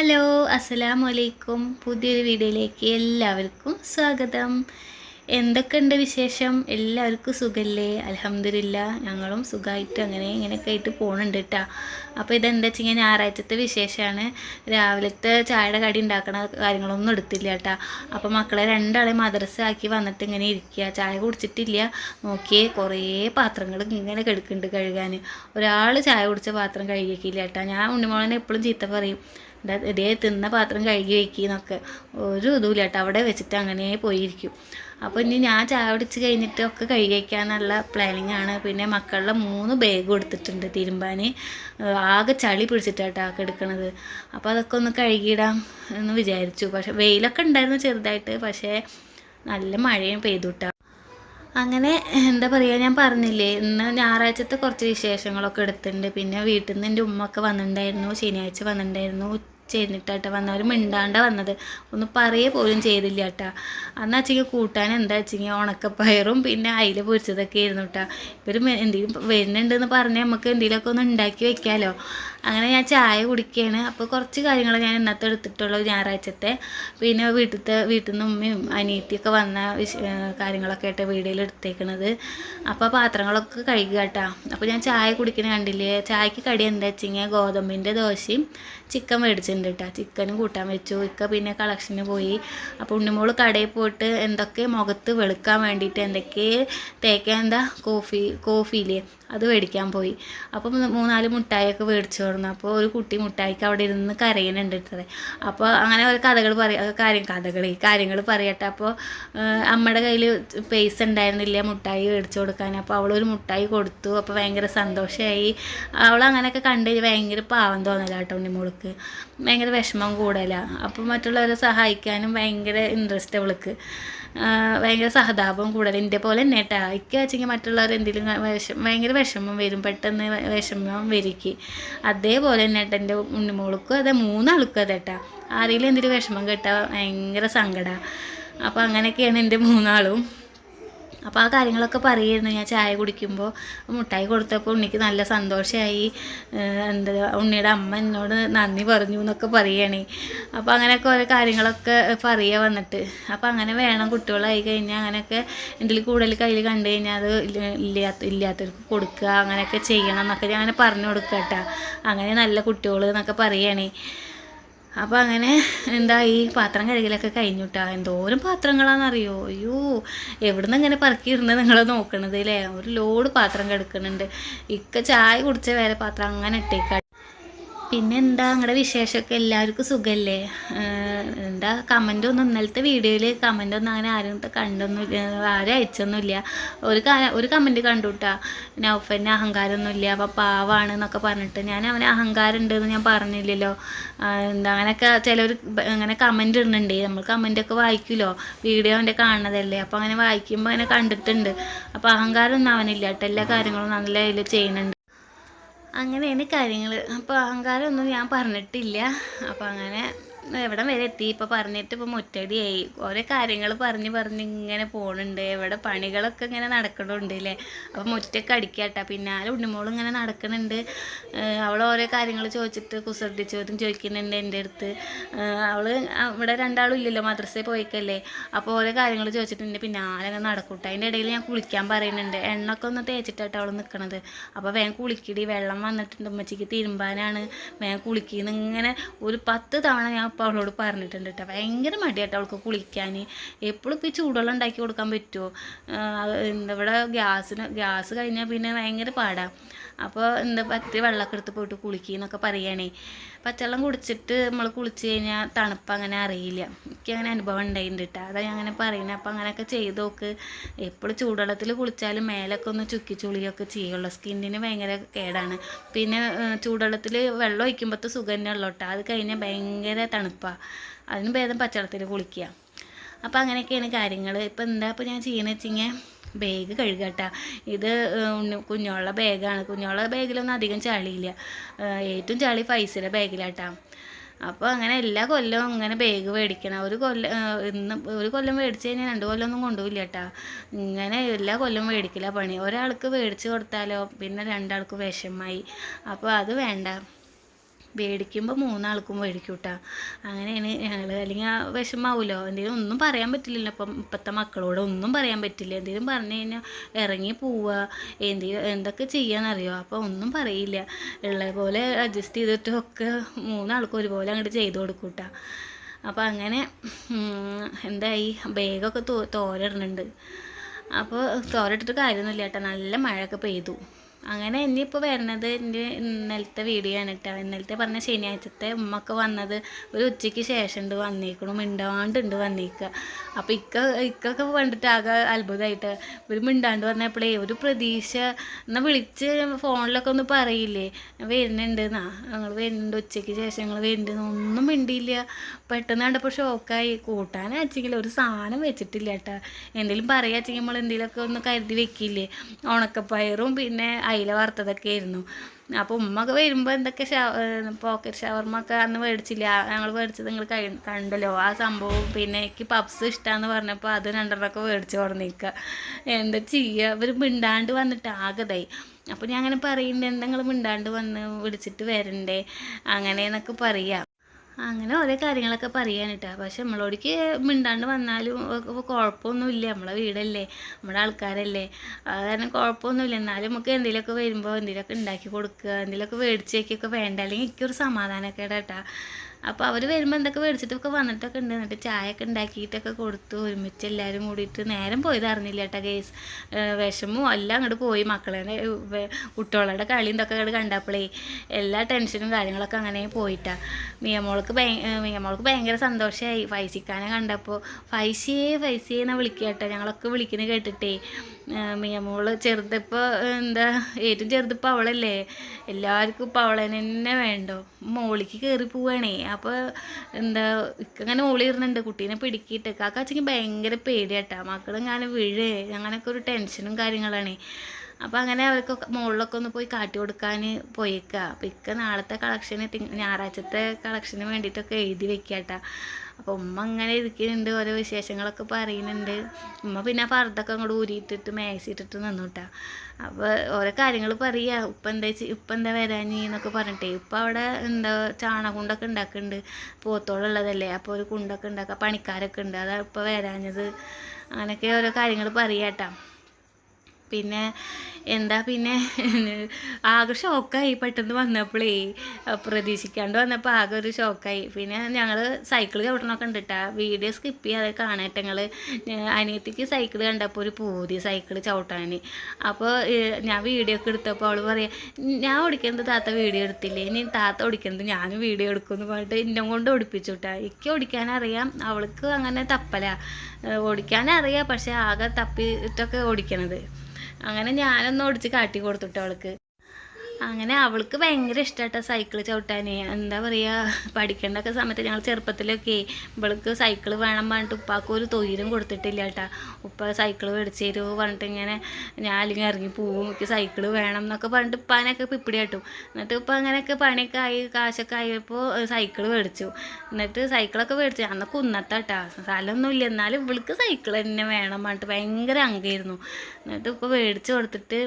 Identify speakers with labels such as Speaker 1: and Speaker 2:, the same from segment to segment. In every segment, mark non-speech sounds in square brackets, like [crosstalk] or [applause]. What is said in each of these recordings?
Speaker 1: Hello അസ്സലാമു അലൈക്കും പുതിയൊരു വീഡിയോയിലേക്ക് എല്ലാവർക്കും സ്വാഗതം. എന്തൊക്കെയുണ്ട് വിശേഷം? എല്ലാവർക്കും സുഖല്ലേ? അലഹമില്ല ഞങ്ങളും സുഖമായിട്ട് അങ്ങനെ ഇങ്ങനെയൊക്കെ ആയിട്ട് പോകുന്നുണ്ട് കേട്ടോ അപ്പോൾ ഇതെന്താ വെച്ച് കഴിഞ്ഞാൽ ഞായറാഴ്ചത്തെ വിശേഷമാണ് രാവിലത്തെ ചായയുടെ കടി ഉണ്ടാക്കണ കാര്യങ്ങളൊന്നും എടുത്തില്ല കേട്ടോ അപ്പോൾ മക്കളെ രണ്ടാളെ മദ്രസ ആക്കി വന്നിട്ട് ഇങ്ങനെ ഇരിക്കുക ചായ കുടിച്ചിട്ടില്ല. നോക്കിയേ കുറേ പാത്രങ്ങൾ ഇങ്ങനെ കിടക്കുന്നുണ്ട് കഴുകാൻ ഒരാൾ ചായ കുടിച്ച പാത്രം കഴുകിയേക്കില്ല കേട്ടോ ഞാൻ ഉണ്ണിമോളനെ എപ്പോഴും ചീത്ത പറയും. ഇതേ തിന്ന പാത്രം കഴുകി വയ്ക്കുന്നൊക്കെ ഒരു ഇതുമില്ല കേട്ടോ അവിടെ വെച്ചിട്ട് അങ്ങനെ പോയിരിക്കും. അപ്പോൾ ഇനി ഞാൻ ചായ പിടിച്ച് കഴിഞ്ഞിട്ട് ഒക്കെ കഴുകി വയ്ക്കാന്നുള്ള പ്ലാനിങ് ആണ്. പിന്നെ മക്കളുടെ മൂന്ന് ബാഗ് കൊടുത്തിട്ടുണ്ട് തിരുമ്പാൻ ആകെ ചളി പിടിച്ചിട്ടാട്ടോ എടുക്കണത്. അപ്പോൾ അതൊക്കെ ഒന്ന് കഴുകിയിടാം എന്ന് വിചാരിച്ചു. പക്ഷേ വെയിലൊക്കെ ഉണ്ടായിരുന്നു ചെറുതായിട്ട്. പക്ഷേ നല്ല മഴയും പെയ്തുട്ടാ അങ്ങനെ എന്താ പറയുക ഞാൻ പറഞ്ഞില്ലേ ഇന്ന് ഞായറാഴ്ചത്തെ കുറച്ച് വിശേഷങ്ങളൊക്കെ എടുത്തിട്ടുണ്ട്. പിന്നെ വീട്ടിൽ നിന്ന് എന്റെ ഉമ്മ ഒക്കെ വന്നിട്ടുണ്ടായിരുന്നു ശനിയാഴ്ച വന്നിട്ടുണ്ടായിരുന്നു ചെയ്തിട്ടാട്ട വന്നവർ മിണ്ടാണ്ട വന്നത്. ഒന്ന് പറയേ പോലും ചെയ്തില്ല കേട്ടാ അന്ന് അച്ഛക്ക് കൂട്ടാൻ എന്താ വെച്ചെങ്കിൽ ഉണക്കപ്പയറും പിന്നെ അയില പൊരിച്ചതൊക്കെ ആയിരുന്നു കേട്ടാ ഇവർ എന്തെങ്കിലും വരുന്നുണ്ടെന്ന് പറഞ്ഞാൽ നമുക്ക് എന്തെങ്കിലുമൊക്കെ ഒന്ന് ഉണ്ടാക്കി വെക്കാമല്ലോ അങ്ങനെ ഞാൻ ചായ കുടിക്കുകയാണ് അപ്പോൾ കുറച്ച് കാര്യങ്ങൾ ഞാൻ ഇന്നത്തെ എടുത്തിട്ടുള്ളൂ ഞായറാഴ്ചത്തെ. പിന്നെ വീട്ടിലത്തെ വീട്ടിൽ നിന്ന് ഉമ്മയും അനിയത്തിയൊക്കെ വന്ന കാര്യങ്ങളൊക്കെ ആയിട്ട് വീഡിയോയിൽ എടുത്തേക്കണത്. അപ്പോൾ പാത്രങ്ങളൊക്കെ കഴുകുക കേട്ടോ അപ്പോൾ ഞാൻ ചായ കുടിക്കുന്ന കണ്ടില്ലേ? ചായക്ക് കടി എന്താ വെച്ച് കഴിഞ്ഞാൽ ഗോതമ്പിന്റെ ദോശയും ചിക്കൻ മേടിച്ചിട്ടുണ്ട് കേട്ടോ ചിക്കനും കൂട്ടാൻ വെച്ചു. ഇക്ക പിന്നെ കളക്ഷന് പോയി. അപ്പോൾ ഉണ്ണിമോൾ കടയിൽ പോയിട്ട് എന്തൊക്കെ മുഖത്ത് വെളുക്കാൻ വേണ്ടിയിട്ട് എന്തൊക്കെ തേക്കാൻ എന്താ കോഫി കോഫിയില്ലേ? അത് മേടിക്കാൻ പോയി. അപ്പം മൂന്നാൽ മുട്ടായിയൊക്കെ മേടിച്ചു കൊടുന്നു അപ്പോൾ ഒരു കുട്ടി മുട്ടായിക്ക് അവിടെ ഇരുന്ന് കരയുന്നുണ്ട് ഇട്ടത് അപ്പോൾ അങ്ങനെ ഒരു കഥകൾ പറയ കാര്യം കഥകൾ കാര്യങ്ങൾ പറയട്ടെ. അപ്പോൾ അമ്മയുടെ കയ്യിൽ പൈസ ഉണ്ടായിരുന്നില്ല മുട്ടായി മേടിച്ചു കൊടുക്കാൻ. അപ്പോൾ അവളൊരു മുട്ടായി കൊടുത്തു. അപ്പോൾ ഭയങ്കര സന്തോഷമായി അവൾ അങ്ങനെയൊക്കെ കണ്ട് ഭയങ്കര പാവം തോന്നല കേട്ടോ ഉണ്ണിമോൾക്ക് ഭയങ്കര വിഷമം കൂടല. അപ്പോൾ മറ്റുള്ളവരെ സഹായിക്കാനും ഭയങ്കര ഇൻട്രസ്റ്റ് അവൾക്ക്. ഭയങ്കര സഹതാപം കൂടുതൽ. എന്റെ പോലെ തന്നെ കേട്ടോ എനിക്ക് വെച്ചെങ്കിൽ മറ്റുള്ളവർ എന്തെങ്കിലും വിഷം ഭയങ്കര വിഷമം വരും. പെട്ടെന്ന് വിഷമം വരിക്ക്. അതേപോലെ തന്നെ കേട്ടോ എന്റെ ഉണ്ണിമോൾക്കും അതെ മൂന്നാൾക്കും അതേട്ടാ ആരെങ്കിലും എന്തെങ്കിലും വിഷമം കേട്ടാൽ ഭയങ്കര സങ്കടമാണ് അപ്പോൾ അങ്ങനെയൊക്കെയാണ് എന്റെ മൂന്നാളും. അപ്പോൾ ആ കാര്യങ്ങളൊക്കെ പറയുമായിരുന്നു ഞാൻ ചായ കുടിക്കുമ്പോൾ മുട്ടായി കൊടുത്തപ്പോൾ ഉണ്ണിക്ക് നല്ല സന്തോഷമായി എന്താ ഉണ്ണിയുടെ അമ്മ എന്നോട് നന്ദി പറഞ്ഞു എന്നൊക്കെ പറയുകയാണ് അപ്പോൾ അങ്ങനെയൊക്കെ ഓരോ കാര്യങ്ങളൊക്കെ പറയുക വന്നിട്ട്. അപ്പോൾ അങ്ങനെ വേണം കുട്ടികളായി കഴിഞ്ഞാൽ അങ്ങനെയൊക്കെ എന്റെ കൂടുതൽ കയ്യിൽ കണ്ടു കഴിഞ്ഞാൽ അത് ഇല്ലാത്ത ഇല്ലാത്തവർക്ക് കൊടുക്കുക അങ്ങനെയൊക്കെ ചെയ്യണം എന്നൊക്കെ ഞാൻ അങ്ങനെ പറഞ്ഞു കൊടുക്കുക അങ്ങനെ നല്ല കുട്ടികൾ എന്നൊക്കെ പറയുകയാണ് അപ്പോൾ അങ്ങനെ എന്താ ഈ പാത്രം കഴുകലൊക്കെ കഴിഞ്ഞുട്ടാ. എന്തോരം പാത്രങ്ങളാണെന്നറിയോ അയ്യോ എവിടുന്ന് ഇങ്ങനെ പറക്കിയിരുന്നത് നിങ്ങൾ നോക്കണത് അല്ലേ ഒരു ലോഡ് പാത്രം കിടക്കുന്നുണ്ട് ഇക്ക ചായ കുടിച്ച വേറെ പാത്രം അങ്ങനെ ഇട്ടേക്കാ. പിന്നെന്താ? നിങ്ങളുടെ വിശേഷമൊക്കെ എല്ലാവർക്കും സുഖമല്ലേ എന്താ കമന്റ് ഒന്നും ഇന്നലത്തെ വീഡിയോയിൽ കമന്റ് ഒന്നും അങ്ങനെ ആരും കണ്ടൊന്നും ആരും അയച്ചൊന്നുമില്ല ഒരു ഒരു കമന്റ് കണ്ടു കേട്ടാ നൗഫന് അഹങ്കാരമൊന്നുമില്ല അപ്പോൾ പാവാണ് എന്നൊക്കെ പറഞ്ഞിട്ട്. ഞാൻ അവന് അഹങ്കാരം ഉണ്ടെന്ന് ഞാൻ പറഞ്ഞില്ലല്ലോ. എന്താ അങ്ങനെയൊക്കെ ചിലർ അങ്ങനെ കമന്റ് ഇടുന്നുണ്ട്. നമ്മൾ കമന്റൊക്കെ വായിക്കുമല്ലോ വീഡിയോ അവന്റെ കാണുന്നതല്ലേ. അപ്പോൾ അങ്ങനെ വായിക്കുമ്പോൾ അങ്ങനെ കണ്ടിട്ടുണ്ട്. അപ്പോൾ അഹങ്കാരമൊന്നും അവനില്ല കേട്ടോ. എല്ലാ കാര്യങ്ങളും നല്ല ഇതിൽ ചെയ്യുന്നുണ്ട്. അങ്ങനെയാണ് കാര്യങ്ങൾ അപ്പോൾ അഹങ്കാരമൊന്നും ഞാൻ പറഞ്ഞിട്ടില്ല. അപ്പോൾ അങ്ങനെ എവിടെ വരെ എത്തി? ഇപ്പോൾ പറഞ്ഞിട്ട് ഇപ്പോൾ മുറ്റടിയായി. ഓരോ കാര്യങ്ങൾ പറഞ്ഞ് പറഞ്ഞ് ഇങ്ങനെ പോകുന്നുണ്ട് എവിടെ പണികളൊക്കെ ഇങ്ങനെ നടക്കണുണ്ട് അല്ലേ അപ്പോൾ മുറ്റൊക്കെ അടിക്കാട്ടോ. പിന്നാലെ ഉണ്ണിമോളും ഇങ്ങനെ നടക്കുന്നുണ്ട് അവൾ ഓരോ കാര്യങ്ങൾ ചോദിച്ചിട്ട് കുസൃതി ചോദ്യം ചോദിക്കുന്നുണ്ട് എന്റെ അടുത്ത്. അവൾ ഇവിടെ രണ്ടാളും ഇല്ലല്ലോ മദ്രസയിൽ പോയിക്കല്ലേ? അപ്പോൾ ഓരോ കാര്യങ്ങൾ ചോദിച്ചിട്ടുണ്ട് പിന്നാലെ അങ്ങനെ നടക്കൂട്ട. അതിന്റെ ഇടയിൽ ഞാൻ കുളിക്കാൻ പറയുന്നുണ്ട്. എണ്ണൊക്കെ ഒന്ന് തേച്ചിട്ടാട്ടോ അവൾ നിൽക്കണത് അപ്പോൾ വേഗം കുളിക്കിടി. വെള്ളം വന്നിട്ടുണ്ട്. ഉമ്മച്ചിക്ക് തിരുമ്പാനാണ് വേഗം കുളിക്കുന്നിങ്ങനെ ഒരു പത്ത് തവണ ഞാൻ അപ്പോൾ അവളോട് പറഞ്ഞിട്ടുണ്ട് കേട്ടോ. ഭയങ്കര മടിയായിട്ട് അവൾക്ക് കുളിക്കാൻ എപ്പോഴും ഇപ്പോൾ ഈ ചൂടുവെള്ളം ഉണ്ടാക്കി കൊടുക്കാൻ പറ്റുമോ എന്താ ഇവിടെ ഗ്യാസിന് ഗ്യാസ് കഴിഞ്ഞാൽ പിന്നെ ഭയങ്കര പാടാണ് അപ്പോൾ എന്താ പത്തി വെള്ളമൊക്കെ എടുത്ത് പോയിട്ട് കുളിക്കുന്നൊക്കെ പറയുകയാണേ പച്ചവെള്ളം കുടിച്ചിട്ട് നമ്മൾ കുളിച്ച് കഴിഞ്ഞാൽ തണുപ്പ് അങ്ങനെ അറിയില്ല. എനിക്ക് അങ്ങനെ അനുഭവം ഉണ്ടായിട്ടുണ്ട് കേട്ടോ. അതാണ് ഞാൻ അങ്ങനെ പറയുന്നത് അപ്പോൾ അങ്ങനെയൊക്കെ ചെയ്ത് നോക്ക്. എപ്പോഴും ചൂടുവെള്ളത്തിൽ കുളിച്ചാലും മേലൊക്കെ ഒന്ന് ചുക്കി ചുളിയൊക്കെ ചെയ്യുള്ളൂ. സ്കിന്നിന് ഭയങ്കര കേടാണ്. പിന്നെ ചൂടുവെള്ളത്തിൽ വെള്ളം ഒഴിക്കുമ്പോഴത്തെ സുഖം തന്നെ ഉള്ളൂ കേട്ടോ. അത് കഴിഞ്ഞാൽ ഭയങ്കര തണുപ്പാണ് അതിന് ഭേദം പച്ചവെള്ളത്തിൽ കുളിക്കുക അപ്പോൾ അങ്ങനെയൊക്കെയാണ് കാര്യങ്ങൾ ഇപ്പോൾ എന്താ ഇപ്പോൾ ഞാൻ ചെയ്യുന്നത് വെച്ചിങ്ങനെ ബാഗ് കഴുകട്ട. ഇത് കുഞ്ഞോളുടെ ബാഗാണ്. കുഞ്ഞോളെ ബാഗിലൊന്നും അധികം ചളിയില്ല. ഏറ്റവും ചളി ഫൈസിലെ ബാഗിലാട്ടാ. അപ്പോൾ അങ്ങനെ എല്ലാ കൊല്ലവും ഇങ്ങനെ ബാഗ് മേടിക്കണം. ഒരു കൊല്ലം ഇന്ന് ഒരു കൊല്ലം മേടിച്ച് കഴിഞ്ഞാൽ രണ്ട് കൊല്ലമൊന്നും കൊണ്ടുപോയില്ല കേട്ടാ ഇങ്ങനെ എല്ലാ കൊല്ലം മേടിക്കില്ല പണി. ഒരാൾക്ക് മേടിച്ച് കൊടുത്താലോ പിന്നെ രണ്ടാൾക്ക് വിഷമായി. അപ്പോൾ അത് വേണ്ട. മേടിക്കുമ്പോൾ മൂന്നാൾക്കും മേടിക്കും കേട്ടോ അങ്ങനെയാണ് ഞങ്ങൾ അല്ലെങ്കിൽ ആ വിഷമാവുമല്ലോ എന്തെങ്കിലും ഒന്നും പറയാൻ പറ്റില്ലല്ലോ. അപ്പം ഇപ്പോഴത്തെ മക്കളോട് ഒന്നും പറയാൻ പറ്റില്ല. എന്തെങ്കിലും പറഞ്ഞു കഴിഞ്ഞാൽ ഇറങ്ങി പോവുക എന്തെങ്കിലും എന്തൊക്കെ ചെയ്യാന്നറിയോ? അപ്പോൾ ഒന്നും പറയില്ല. ഉള്ള പോലെ അഡ്ജസ്റ്റ് ചെയ്തിട്ടൊക്കെ മൂന്നാൾക്കും ഒരുപോലെ അങ്ങോട്ട് ചെയ്ത് കൊടുക്കും കേട്ടോ അപ്പോൾ അങ്ങനെ എന്തായി? ബാഗൊക്കെ തോ തോരടുന്നുണ്ട് അപ്പോൾ തോരട്ടിട്ട് കാര്യമൊന്നുമില്ല കേട്ടോ നല്ല മഴയൊക്കെ പെയ്തു. അങ്ങനെ ഇനിയിപ്പോൾ വരുന്നത് എന്റെ ഇന്നലത്തെ വീഡിയോ ആണ് കേട്ടോ ഇന്നലത്തെ പറഞ്ഞ ശനിയാഴ്ചത്തെ ഉമ്മക്ക് വന്നത് ഒരു ഉച്ചയ്ക്ക് ശേഷം ഉണ്ട് വന്നേക്കണു. മിണ്ടാണ്ടുണ്ട് വന്നേക്കുക അപ്പോൾ ഇക്ക ഇക്കൊക്കെ കണ്ടിട്ട് ആകെ അത്ഭുതമായിട്ട് ഒരു മിണ്ടാണ്ട് വന്നപ്പോഴേ ഒരു പ്രതീക്ഷ. എന്നാൽ വിളിച്ച് ഫോണിലൊക്കെ ഒന്ന് പറയില്ലേ. വരുന്നുണ്ട്. എന്നാ ഞങ്ങൾ വരുന്നുണ്ട്. ഉച്ചയ്ക്ക് ശേഷം ഞങ്ങൾ വരുന്നുണ്ട്. ഒന്നും മിണ്ടിയില്ല. പെട്ടെന്ന് കണ്ടപ്പോൾ ഷോക്കായി കൂട്ടാനാച്ചെങ്കിൽ ഒരു സാധനം വെച്ചിട്ടില്ല കേട്ടോ. എന്തെങ്കിലും പറയുക പറയാച്ചെങ്കിൽ നമ്മൾ എന്തെങ്കിലുമൊക്കെ ഒന്ന് കരുതി വെക്കില്ലേ. ഉണക്കപ്പയറും പിന്നെ അയില വറുത്തതൊക്കെ ആയിരുന്നു അപ്പോൾ ഉമ്മൊക്കെ വരുമ്പോൾ എന്തൊക്കെ പോക്കറ്റ് ഷവർമ്മൊക്കെ അന്ന് മേടിച്ചില്ല? ഞങ്ങൾ മേടിച്ചത് നിങ്ങൾ കണ്ടല്ലോ. ആ സംഭവം പിന്നെ എനിക്ക് പപ്സ് ഇഷ്ടമാന്ന് പറഞ്ഞപ്പോൾ അത് രണ്ടെണ്ണമൊക്കെ മേടിച്ച് കൊടുന്നിരിക്കുക എന്താ ചെയ്യുക ഇവർ മിണ്ടാണ്ട് വന്നിട്ട് ആകതായി. അപ്പോൾ ഞാൻ അങ്ങനെ പറയുന്നുണ്ട് നിങ്ങൾ മിണ്ടാണ്ട് വന്ന് വിളിച്ചിട്ട് വരണ്ടേ? അങ്ങനെയെന്നൊക്കെ പറയാം. അങ്ങനെ ഓരോ കാര്യങ്ങളൊക്കെ പറയാനിട്ടാ. പക്ഷെ നമ്മളോടേക്ക് മിണ്ടാണ്ട് വന്നാലും കുഴപ്പമൊന്നുമില്ല. നമ്മളെ വീടല്ലേ നമ്മുടെ ആൾക്കാരല്ലേ. അത് കാരണം കുഴപ്പമൊന്നുമില്ല. എന്നാലും നമുക്ക് എന്തെങ്കിലുമൊക്കെ വരുമ്പോൾ എന്തെങ്കിലുമൊക്കെ ഉണ്ടാക്കി കൊടുക്കുക എന്തെങ്കിലുമൊക്കെ മേടിച്ചേക്കൊക്കെ വേണ്ട. അല്ലെങ്കിൽ എനിക്കൊരു സമാധാനമൊക്കെ കേട്ടാ അപ്പോൾ അവർ വരുമ്പോൾ എന്തൊക്കെ മേടിച്ചിട്ടൊക്കെ വന്നിട്ടൊക്കെ ഉണ്ട്. എന്നിട്ട് ചായയൊക്കെ ഉണ്ടാക്കിയിട്ടൊക്കെ കൊടുത്തു. ഒരുമിച്ച് എല്ലാവരും കൂടിയിട്ട് നേരം പോയത് അറിഞ്ഞില്ല കേട്ടോ കേസ് വിഷമവും എല്ലാം അങ്ങോട്ട് പോയി. മക്കളെ കുട്ടികളുടെ കളിയും ഇതൊക്കെ അങ്ങോട്ട് കണ്ടപ്പോഴേ എല്ലാ ടെൻഷനും കാര്യങ്ങളൊക്കെ അങ്ങനെ പോയിട്ടാ. മിയമോൾക്ക് മിയമോൾക്ക് ഭയങ്കര സന്തോഷമായി ഫൈസിക്കാനെ കണ്ടപ്പോൾ ഫൈസിയേ ഫൈസിയെ എന്നാ വിളിക്കുക കേട്ടോ. ഞങ്ങളൊക്കെ വിളിക്കുന്നത് കേട്ടിട്ടേ. മിയമോൾ ചെറുതിപ്പോൾ എന്താ ഏറ്റവും ചെറുതിപ്പോൾ അവളല്ലേ? എല്ലാവർക്കും ഇപ്പോൾ അവളെ തന്നെ വേണ്ടോ? മോളിക്ക് കയറി പോവാണേ. അപ്പോൾ എന്താ ഇക്കങ്ങനെ മോളി ഇരുന്നുണ്ട് കുട്ടീനെ പിടിക്കിയിട്ട്. കാക്കാച്ചെങ്കിൽ ഭയങ്കര പേടിയാട്ടാ. മക്കളെങ്ങനെ വീഴേ. അങ്ങനെയൊക്കെ ഒരു ടെൻഷനും കാര്യങ്ങളാണേ. അപ്പോൾ അങ്ങനെ അവർക്ക് മുകളിലൊക്കെ ഒന്ന് പോയി കാട്ടി കൊടുക്കാൻ പോയേക്കുക അപ്പം ഇക്ക നാളത്തെ കളക്ഷന് ഞായറാഴ്ചത്തെ കളക്ഷന് വേണ്ടിയിട്ടൊക്കെ എഴുതി വെക്കാട്ടാ. അപ്പോൾ ഉമ്മ അങ്ങനെ ഇരിക്കുന്നുണ്ട് ഓരോ വിശേഷങ്ങളൊക്കെ പറയുന്നുണ്ട്. ഉമ്മ പിന്നെ പർദ്ദൊക്കെ അങ്ങോട്ട് ഊരിയിട്ടിട്ട് മേസിട്ടിട്ട് നിന്നുട്ടാ. അപ്പോൾ ഓരോ കാര്യങ്ങൾ പറയുക ഉപ്പ എന്താ ഉപ്പ എന്താ വരാഞ്ഞി എന്നൊക്കെ പറഞ്ഞിട്ടേ. ഉപ്പ അവിടെ എന്താ ചാണകുണ്ടൊക്കെ ഉണ്ടാക്കുന്നുണ്ട് പോത്തോളുള്ളതല്ലേ അപ്പോൾ ഒരു കുണ്ടൊക്കെ ഉണ്ടാക്കുക പണിക്കാരൊക്കെ ഉണ്ട്. അതാ ഉപ്പ വരാഞ്ഞത്. അങ്ങനെയൊക്കെ ഓരോ കാര്യങ്ങൾ പറയാട്ടാ. പിന്നെ എന്താ പിന്നെ [laughs] ആകെ ഷോക്കായി പെട്ടെന്ന് വന്നപ്പോഴേ പ്രതീക്ഷിക്കാണ്ട് വന്നപ്പോൾ ആകെ ഒരു ഷോക്കായി പിന്നെ ഞങ്ങൾ സൈക്കിൾ ചവിട്ടണമൊക്കെ ഉണ്ട് കേട്ടോ വീഡിയോ സ്കിപ്പ് ചെയ്യാതെ കാണട്ടെ ഞങ്ങൾ അനിയത്തിക്ക് സൈക്കിൾ കണ്ടപ്പോൾ ഒരു പൂതി സൈക്കിൾ ചവിട്ടാൻ അപ്പോൾ ഞാൻ വീഡിയോ ഒക്കെ എടുത്തപ്പോൾ അവൾ പറയാം ഞാൻ ഓടിക്കുന്നത് താത്ത വീഡിയോ എടുത്തില്ലേ? ഇനി താത്ത ഓടിക്കുന്നത് ഞാനും വീഡിയോ എടുക്കുമെന്ന് പറഞ്ഞിട്ട് ഇന്നെ കൊണ്ട് ഓടിപ്പിച്ചു കേട്ടോ എനിക്ക് ഓടിക്കാനറിയാം. അവൾക്ക് അങ്ങനെ തപ്പല. ഓടിക്കാനറിയാം. പക്ഷേ ആകെ തപ്പിട്ടൊക്കെ ഓടിക്കണത്. അങ്ങനെ ഞാനൊന്ന് ഓടിച്ച് കാട്ടി കൊടുത്തുട്ടോ അവൾക്ക്. അങ്ങനെ അവൾക്ക് ഭയങ്കര ഇഷ്ടമാട്ടോ സൈക്കിൾ ചവിട്ടാൻ എന്താ പറയുക പഠിക്കേണ്ടൊക്കെ സമയത്ത് ഞങ്ങൾ ചെറുപ്പത്തിലൊക്കെ ഇവൾക്ക് സൈക്കിൾ വേണം പറഞ്ഞിട്ട് ഉപ്പാക്ക് ഒരു തൊയിലും കൊടുത്തിട്ടില്ല കേട്ടാ ഉപ്പ സൈക്കിൾ മേടിച്ച് തരുമോ പറഞ്ഞിട്ട് ഇങ്ങനെ ഞാൻ അല്ലെങ്കിൽ ഇറങ്ങി പോവും. എനിക്ക് സൈക്കിൾ വേണം എന്നൊക്കെ പറഞ്ഞിട്ട് ഉപ്പാനൊക്കെ പിപ്പിടി കേട്ടു. എന്നിട്ട് ഇപ്പം അങ്ങനെയൊക്കെ പണിയൊക്കെ ആയി കാശൊക്കെ ആയപ്പോൾ സൈക്കിൾ മേടിച്ചു. എന്നിട്ട് സൈക്കിളൊക്കെ മേടിച്ചു. അന്ന് കുന്നത്താട്ടാ സ്ഥലമൊന്നുമില്ല. എന്നാലും ഇവൾക്ക് സൈക്കിൾ തന്നെ വേണം പറഞ്ഞിട്ട് ഭയങ്കര അങ്കായിരുന്നു എന്നിട്ട് ഇപ്പോൾ മേടിച്ച് കൊടുത്തിട്ട്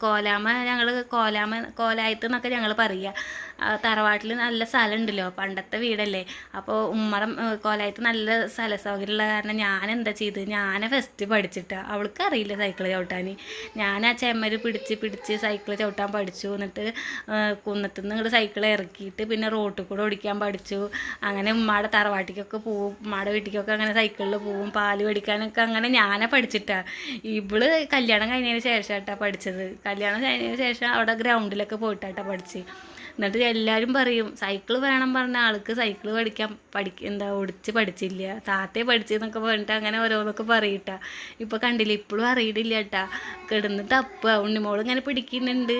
Speaker 1: കോലാമ ഞങ്ങൾ കോലാമ കോലായത്ത് എന്നൊക്കെ ഞങ്ങൾ പറയുക തറവാട്ടിൽ നല്ല സ്ഥലം ഉണ്ടല്ലോ പണ്ടത്തെ വീടല്ലേ. അപ്പോൾ ഉമ്മറം കോലായിട്ട് നല്ല സ്ഥല സൗകര്യമുള്ള കാരണം ഞാൻ എന്താ ചെയ്ത് ഞാൻ ഫസ്റ്റ് പഠിച്ചിട്ടാ. അവൾക്ക് അറിയില്ല സൈക്കിൾ ചവിട്ടാൻ ഞാൻ ആ ചെമ്മര് പിടിച്ച് പിടിച്ച് സൈക്കിൾ ചവിട്ടാൻ പഠിച്ചു. എന്നിട്ട് കുന്നത്ത് കുന്നത്തുനിന്ന് ഇങ്ങോട്ട് സൈക്കിൾ ഇറക്കിയിട്ട് പിന്നെ റോട്ടിൽ കൂടെ ഓടിക്കാൻ പഠിച്ചു. അങ്ങനെ ഉമ്മയുടെ തറവാട്ടിക്കൊക്കെ പോവും. ഉമ്മയുടെ വീട്ടിലേക്കൊക്കെ അങ്ങനെ സൈക്കിളിൽ പോവും. പാൽ മേടിക്കാനൊക്കെ അങ്ങനെ ഞാനെ പഠിച്ചിട്ടാ. ഇവൾ കല്യാണം കഴിഞ്ഞതിന് ശേഷം ആട്ടാ പഠിച്ചത്. കല്യാണം കഴിഞ്ഞതിന് ശേഷം അവിടെ ഗ്രൗണ്ടിലൊക്കെ പോയിട്ടാട്ടാ പഠിച്ച്. എന്നിട്ട് എല്ലാവരും പറയും സൈക്കിൾ വേണം പറഞ്ഞ ആൾക്ക് സൈക്കിൾ പഠിക്കാൻ പഠിക്ക എന്താ ഓടിച്ച് പഠിച്ചില്ല. താത്തയെ പഠിച്ചെന്നൊക്കെ പറഞ്ഞിട്ട് അങ്ങനെ ഓരോന്നൊക്കെ പറയിട്ട. ഇപ്പം കണ്ടില്ല ഇപ്പോഴും അറിയിട്ടില്ല കേട്ടാ കിടന്ന് തപ്പുക ഉണ്ണിമോൾ ഇങ്ങനെ പിടിക്കുന്നുണ്ട്.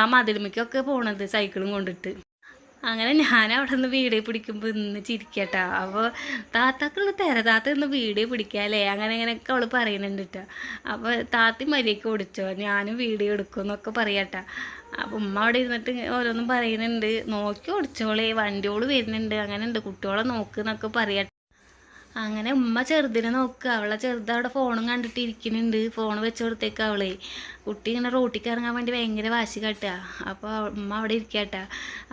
Speaker 1: ആ മതിലുമയ്ക്കൊക്കെ പോണത് സൈക്കിളും കൊണ്ടിട്ട്. അങ്ങനെ ഞാൻ അവിടെ നിന്ന് വീഡിയോ പിടിക്കുമ്പോൾ ഇന്ന് ചിരിക്കട്ടാ. അപ്പോൾ താത്താക്കുള്ള തര താത്ത ഇന്ന് വീഡിയോ പിടിക്കാല്ലേ? അങ്ങനെ അങ്ങനെയൊക്കെ അവൾ പറയുന്നുണ്ട് കേട്ടോ അപ്പോൾ താത്തി മര്യാദയ്ക്ക് ഓടിച്ചോ? ഞാനും വീഡിയോ എടുക്കും എന്നൊക്കെ പറയാട്ടാ. അപ്പോൾ ഉമ്മ അവിടെ ഇരുന്നിട്ട് ഓരോന്നും പറയുന്നുണ്ട്. നോക്കി ഓടിച്ചോളേ വണ്ടിയോട് വരുന്നുണ്ട് അങ്ങനെ ഉണ്ട് കുട്ടിയോളെ നോക്ക് എന്നൊക്കെ പറയട്ടെ അങ്ങനെ ഉമ്മ ചെറുതിനെ നോക്കുക അവളെ ചെറുത് അവിടെ ഫോണും കണ്ടിട്ട് ഇരിക്കുന്നുണ്ട്. ഫോൺ വെച്ച് കൊടുത്തേക്ക് അവളെ. കുട്ടി ഇങ്ങനെ റോട്ടിക്ക് ഇറങ്ങാൻ വേണ്ടി ഭയങ്കര വാശി കാട്ടുക അപ്പോൾ അമ്മ അവിടെ ഇരിക്കട്ട.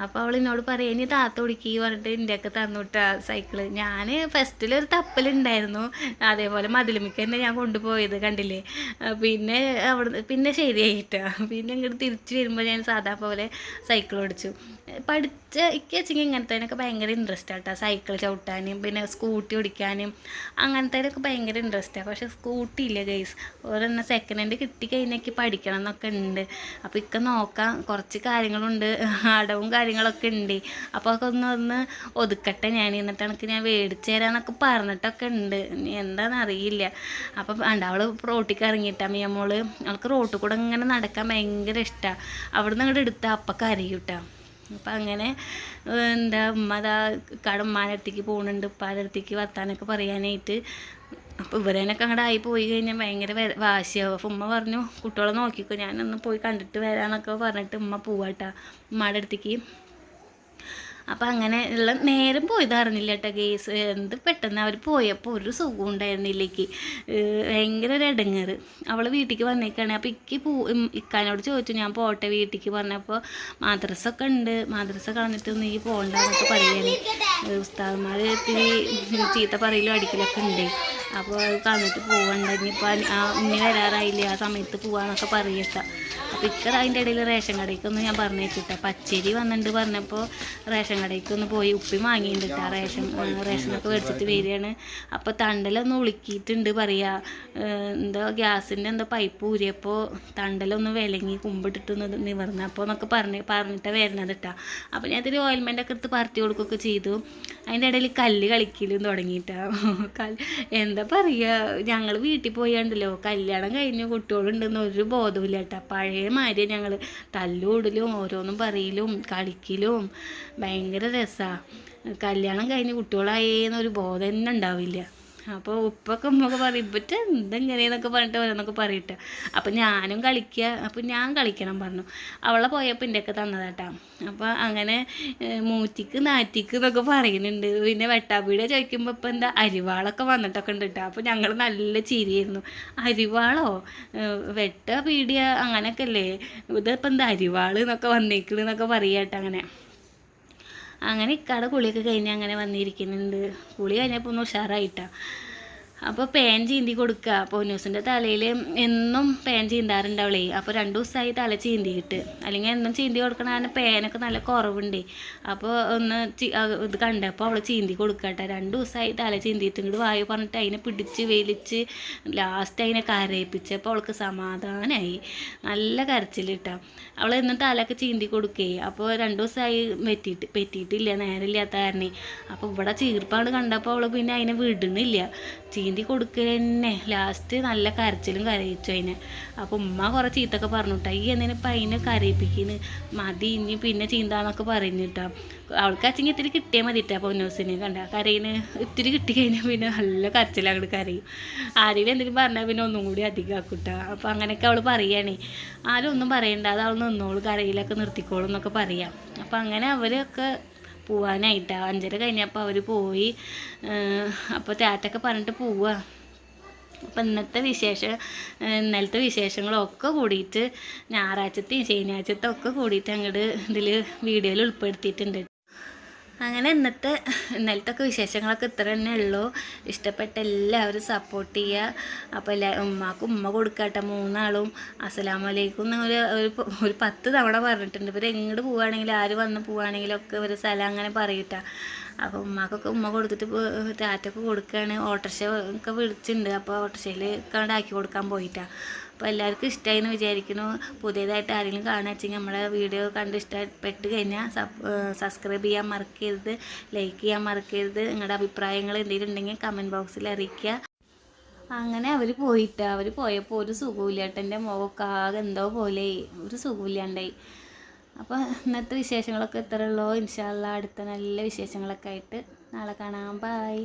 Speaker 1: അപ്പോൾ അവൾ എന്നോട് പറയാം ഇനി താത്ത ഓടിക്കി പറഞ്ഞിട്ട് ഇന്ത്യയ്ക്ക് തന്നുവിട്ടാ സൈക്കിൾ. ഞാൻ ഫസ്റ്റിലൊരു തപ്പലുണ്ടായിരുന്നു. അതേപോലെ മതിലുമിക്ക് തന്നെ ഞാൻ കൊണ്ടുപോയത് കണ്ടില്ലേ? പിന്നെ അവിടെ പിന്നെ ശരിയായിട്ടാ. പിന്നെ ഇങ്ങോട്ട് തിരിച്ച് വരുമ്പോൾ ഞാൻ സാധാ പോലെ സൈക്കിൾ ഓടിച്ചു. പഠിച്ച എനിക്ക് വെച്ചെങ്കിൽ ഇങ്ങനത്തേനൊക്കെ ഭയങ്കര ഇൻട്രസ്റ്റ് ആട്ടോ. സൈക്കിൾ ചവിട്ടാനും പിന്നെ സ്കൂട്ടി ഓടിക്കാനും അങ്ങനത്തേനൊക്കെ ഭയങ്കര ഇൻട്രസ്റ്റാണ് പക്ഷേ സ്കൂട്ടി ഇല്ല ഗൈസ് ഓരോന്ന സെക്കൻഡ് ഹാൻഡ് കിട്ടിക്കഴിഞ്ഞാൽ പഠിക്കണം എന്നൊക്കെ ഉണ്ട്. അപ്പോൾ ഇക്ക നോക്കാം. കുറച്ച് കാര്യങ്ങളുണ്ട്. അടവും കാര്യങ്ങളൊക്കെ ഉണ്ട്. അപ്പോൾ അതൊക്കെ ഒന്ന് ഒന്ന് ഒതുക്കട്ടെ ഞാൻ എന്നിട്ട് എനിക്ക് ഞാൻ മേടിച്ചു തരാമെന്നൊക്കെ പറഞ്ഞിട്ടൊക്കെ ഉണ്ട്. എന്താണെന്ന് അറിയില്ല. അപ്പം വേണ്ട അവൾ റോട്ടിക്ക് ഇറങ്ങിയിട്ടാ മിയമോൾ അവൾക്ക് റോട്ടിൽ കൂടെ ഇങ്ങനെ നടക്കാൻ ഭയങ്കര ഇഷ്ടമാണ് അവിടുന്ന് അങ്ങോട്ട് എടുത്താൽ അപ്പം കരയൂട്ടാ. അപ്പം അങ്ങനെ എന്താ ഉമ്മ അതാ കടമ്മാനടുത്തേക്ക് പോകുന്നുണ്ട് ഉപ്പാന്റെ അടുത്തേക്ക് വർത്താനൊക്കെ പറയാനായിട്ട്. അപ്പോൾ ഇവരേനൊക്കെ അങ്ങോട്ട് ആയി പോയി കഴിഞ്ഞാൽ ഭയങ്കര വാശിയാവും. അപ്പോൾ ഉമ്മ പറഞ്ഞു കുട്ടികളെ നോക്കിക്കോ ഞാനൊന്ന് പോയി കണ്ടിട്ട് വരാമെന്നൊക്കെ പറഞ്ഞിട്ട് ഉമ്മ പോവാട്ടാ. ഉമ്മയുടെ അടുത്തേക്ക്. അപ്പം അങ്ങനെ ഉള്ള നേരം പോയത് അറിഞ്ഞില്ല കേട്ടോ കേസ്. എന്ത് പെട്ടെന്ന് അവർ പോയപ്പോൾ ഒരു സുഖം ഉണ്ടായിരുന്നില്ലേക്ക്. ഭയങ്കര ഒരു ഇടങ്ങേറ് അവൾ വീട്ടിലേക്ക് വന്നേക്കാണ്. അപ്പോൾ ഇക്ക് പോ ഇക്കാനോട് ചോദിച്ചു ഞാൻ പോട്ടെ വീട്ടിലേക്ക് പറഞ്ഞപ്പോൾ മദ്രസ ഒക്കെ ഉണ്ട്. മദ്രസ കളഞ്ഞിട്ട് നീ പോകണ്ടെന്നൊക്കെ പറയാന് ഉസ്താദന്മാർ ഇത്തിരി ചീത്ത പറയലും അടിക്കലൊക്കെ ഉണ്ട്. അപ്പോൾ അത് കളഞ്ഞിട്ട് പോകണ്ട ഇനിയിപ്പോൾ ആ ഉണ്ണി വരാറായില്ലേ? ആ സമയത്ത് പോവാന്നൊക്കെ പറയട്ട അപ്പോൾ അതിന്റെ ഇടയിൽ റേഷൻ കടയ്ക്കൊന്ന് ഞാൻ പറഞ്ഞേച്ചിട്ടാ. പച്ചരി വന്നിട്ട് പറഞ്ഞപ്പോൾ റേഷൻ കടയ്ക്കൊന്ന് പോയി ഉപ്പി വാങ്ങിയിട്ടുണ്ട് കേട്ടോ റേഷൻ ആ, റേഷനൊക്കെ മേടിച്ചിട്ട് വരികയാണ്. അപ്പോൾ തണ്ടലൊന്ന് ഉളുക്കിയിട്ടുണ്ട് പറയുക എന്തോ ഗ്യാസിന്റെ എന്തോ പൈപ്പ് ഊരിയപ്പോൾ തണ്ടലൊന്ന് വിലങ്ങി കുമ്പിട്ടിട്ടൊന്ന് നിവർന്നപ്പോൾ എന്നൊക്കെ പറഞ്ഞ് പറഞ്ഞിട്ടാണ് വരുന്നത് കേട്ടോ അപ്പോൾ ഞാൻ ഇതിൽ ഓയിൽമെന്റൊക്കെ എടുത്ത് പറത്തി കൊടുക്കുകയൊക്കെ ചെയ്തു. അതിന്റെ ഇടയിൽ കല്ല് കളിക്കലും തുടങ്ങിയിട്ടാണ് കല്ല് എന്താ പറയുക ഞങ്ങൾ വീട്ടിൽ പോയാണ്ടല്ലോ. കല്യാണം കഴിഞ്ഞു കുട്ടികളുണ്ടെന്ന് ഒരു ബോധമില്ല കേട്ടോ പഴയ മാതിരി ഞങ്ങൾ തല്ലുകൂടലും ഓരോന്നും പറയലും കളിക്കലും. ഭയങ്കര രസമാണ് കല്യാണം കഴിഞ്ഞ് കുട്ടികളായേന്നൊരു ബോധം തന്നെ ഉണ്ടാവില്ല. അപ്പോൾ ഉപ്പൊക്കെ ഉമ്മൊക്കെ പറയും ഇപ്പറ്റ് എന്തെങ്ങനെയെന്നൊക്കെ പറഞ്ഞിട്ട് ഓരോന്നൊക്കെ പറയട്ടെ. അപ്പം ഞാനും കളിക്കുക അപ്പം ഞാൻ കളിക്കണം പറഞ്ഞു. അവളെ പോയപ്പോൾ എന്റെയൊക്കെ തന്നതാട്ടാ. അപ്പോൾ അങ്ങനെ മൂറ്റിക്ക് നാറ്റിക്ക് എന്നൊക്കെ പറയുന്നുണ്ട്. പിന്നെ വെട്ടാപ്പീടെ ചോദിക്കുമ്പോൾ ഇപ്പം എന്താ അരിവാളൊക്കെ വന്നിട്ടൊക്കെ ഉണ്ട് കേട്ടോ അപ്പോൾ ഞങ്ങൾ നല്ല ചിരിയായിരുന്നു. അരിവാളോ? വെട്ട പീടിയ അങ്ങനെയൊക്കെ അല്ലേ? ഇതിപ്പോൾ എന്താ അരിവാൾ എന്നൊക്കെ വന്നേക്കണെന്നൊക്കെ പറയാട്ടോ അങ്ങനെ. അങ്ങനെ ഇക്കാടെ കുളിയൊക്കെ കഴിഞ്ഞ് അങ്ങനെ വന്നിരിക്കുന്നുണ്ട്. കുളി കഴിഞ്ഞപ്പോൾ ഒന്ന് ഉഷാറായിട്ടാ. അപ്പോൾ പേൻ ചീന്തി കൊടുക്കുക പൊന്നൂസിന്റെ തലയിൽ എന്നും പേൻ ചീന്താറുണ്ടവളേ അപ്പോൾ രണ്ട് ദിവസമായി തല ചീന്തിയിട്ട്. അല്ലെങ്കിൽ എന്നും ചീന്തി കൊടുക്കണ കാരണം പേനൊക്കെ നല്ല കുറവുണ്ട്. അപ്പോൾ ഒന്ന് ഇത് കണ്ടപ്പോൾ അവൾ ചീന്തി കൊടുക്കട്ടെ. രണ്ട് ദിവസമായി തല ചീന്തിയിട്ട് ഇങ്ങോട്ട് വായു പറഞ്ഞിട്ട് അതിനെ പിടിച്ച് വലിച്ച് ലാസ്റ്റ് അതിനെ കരയിപ്പിച്ചപ്പോൾ അവൾക്ക് സമാധാനമായി നല്ല കരച്ചിലിട്ടാ. അവൾ എന്നും തലയൊക്കെ ചീന്തി കൊടുക്കേ. അപ്പോൾ രണ്ട് ദിവസമായി പറ്റിയിട്ട് പറ്റിയിട്ടില്ല. നേരമില്ലാത്ത കാരണം. അപ്പോൾ ഇവിടെ ചീർപ്പാണ് കണ്ടപ്പോൾ അവൾ പിന്നെ അതിനെ വിടുന്നില്ല ചീന്തി കൊടുക്കൽ തന്നെ ലാസ്റ്റ് നല്ല കരച്ചിലും കരയിച്ചു അതിനെ അപ്പോൾ ഉമ്മ കുറേ ചീത്തൊക്കെ പറഞ്ഞിട്ടാ ഈ എന്തിനാ ഇപ്പം അതിനെ മതി ഇനി പിന്നെ ചീന്താന്നൊക്കെ പറഞ്ഞിട്ടാ അവൾക്ക് അച്ഛൻ ഇത്തിരി കിട്ടിയാൽ മതി ഇട്ടാ പൊന്നൂസിന് കണ്ട. കരയിന് ഇത്തിരി കിട്ടി കഴിഞ്ഞാൽ പിന്നെ നല്ല കരച്ചിൽ അങ്ങോട്ട് കരയും. ആരെങ്കിലും എന്തെങ്കിലും പറഞ്ഞാൽ പിന്നെ ഒന്നും കൂടി അധികം ആക്കൂട്ടാ അപ്പോൾ അങ്ങനെയൊക്കെ അവൾ പറയുകയാണേ ആരും ഒന്നും പറയണ്ട. അത് അവൾ നിന്നോളൂ. കരയിലൊക്കെ നിർത്തിക്കോളും എന്നൊക്കെ പറയാം. അപ്പോൾ അങ്ങനെ അവരൊക്കെ പോവാനായിട്ടാ. അഞ്ചര കഴിഞ്ഞപ്പോൾ അവർ പോയി. അപ്പോൾ താറ്റൊക്കെ പറഞ്ഞിട്ട് പോവുക അപ്പം ഇന്നത്തെ വിശേഷം ഇന്നലത്തെ വിശേഷങ്ങളൊക്കെ കൂടിയിട്ട് ഞായറാഴ്ചത്തെയും ശനിയാഴ്ചത്തെ ഒക്കെ കൂടിയിട്ട് അങ്ങോട്ട് ഇതിൽ വീഡിയോയിൽ ഉൾപ്പെടുത്തിയിട്ടുണ്ട്. അങ്ങനെ ഇന്നത്തെ ഇന്നലത്തൊക്കെ വിശേഷങ്ങളൊക്കെ ഇത്ര തന്നെ ഉള്ളൂ. ഇഷ്ടപ്പെട്ട എല്ലാവരും സപ്പോർട്ട് ചെയ്യുക. അപ്പോൾ എല്ലാ ഉമ്മാക്കും ഉമ്മ കൊടുക്കട്ടെ. മൂന്നാളും അസ്സലാമലൈക്കും എന്ന് ഒരു ഒരു പത്ത് തവണ പറഞ്ഞിട്ടുണ്ട്. ഇവർ എങ്ങോട്ട് പോവുകയാണെങ്കിലും ആര് വന്ന് പോവുകയാണെങ്കിലും ഒക്കെ ഒരു സ്ഥലം അങ്ങനെ പറയട്ടാ. അപ്പോൾ ഉമ്മാക്കൊക്കെ ഉമ്മ കൊടുത്തിട്ട് താറ്റൊക്കെ കൊടുക്കുകയാണ് ഓട്ടോറിക്ഷ ഒക്കെ വിളിച്ചിട്ടുണ്ട് അപ്പോൾ ഓട്ടോറിക്ഷയിൽ കണ്ടാക്കി കൊടുക്കാൻ പോയിട്ടാണ് അപ്പോൾ എല്ലാവർക്കും ഇഷ്ടമായി എന്ന് വിചാരിക്കുന്നു. പുതിയതായിട്ട് ആരെങ്കിലും കാണുക വെച്ചെങ്കിൽ നമ്മളെ വീഡിയോ കണ്ട് ഇഷ്ടപ്പെട്ട് കഴിഞ്ഞാൽ സബ്സ്ക്രൈബ് ചെയ്യാൻ മറക്കരുത്. ലൈക്ക് ചെയ്യാൻ മറക്കരുത്. നിങ്ങളുടെ അഭിപ്രായങ്ങൾ എന്തെങ്കിലും ഉണ്ടെങ്കിൽ കമന്റ് ബോക്സിൽ അറിയിക്കുക. അങ്ങനെ അവർ പോയിട്ട്. അവർ പോയപ്പോൾ ഒരു സുഖമില്ല ഏട്ടന്റെ മുഖമൊക്കെ ആകെ എന്തോ പോലെ ഒരു സുഖമില്ലാണ്ടായി അപ്പോൾ ഇന്നത്തെ വിശേഷങ്ങളൊക്കെ ഇത്രയുള്ളൂ ഇൻഷാല്ല അടുത്ത നല്ല വിശേഷങ്ങളൊക്കെ ആയിട്ട് നാളെ കാണാം. ബായ്